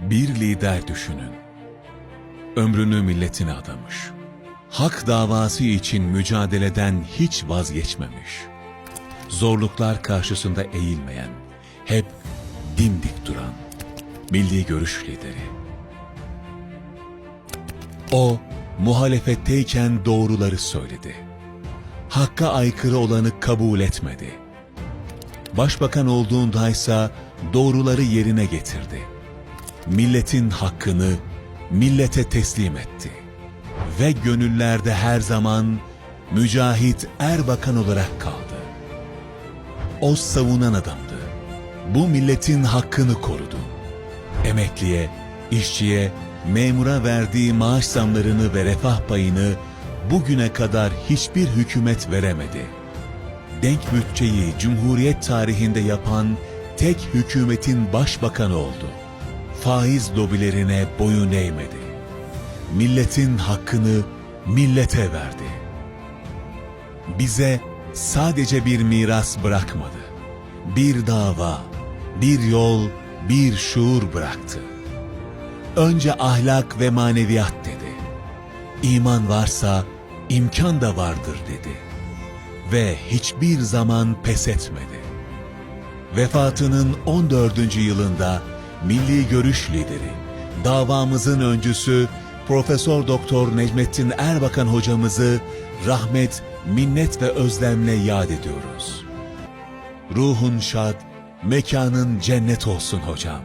Bir lider düşünün. Ömrünü milletine adamış. Hak davası için mücadeleden hiç vazgeçmemiş. Zorluklar karşısında eğilmeyen, hep dimdik duran, milli görüş lideri. O, muhalefetteyken doğruları söyledi. Hakka aykırı olanı kabul etmedi. Başbakan olduğundaysa doğruları yerine getirdi. Milletin hakkını millete teslim etti. Ve gönüllerde her zaman Mücahit Erbakan olarak kaldı. O savunan adamdı. Bu milletin hakkını korudu. Emekliye, işçiye, memura verdiği maaş zamlarını ve refah payını bugüne kadar hiçbir hükümet veremedi. Denk bütçeyi Cumhuriyet tarihinde yapan tek hükümetin başbakanı oldu. Faiz lobilerine boyun eğmedi. Milletin hakkını millete verdi. Bize sadece bir miras bırakmadı. Bir dava, bir yol, bir şuur bıraktı. Önce ahlak ve maneviyat dedi. İman varsa imkan da vardır dedi. Ve hiçbir zaman pes etmedi. Vefatının 14. yılında Milli Görüş lideri, davamızın öncüsü Profesör Doktor Necmettin Erbakan hocamızı rahmet, minnet ve özlemle yad ediyoruz. Ruhun şad, mekanın cennet olsun hocam.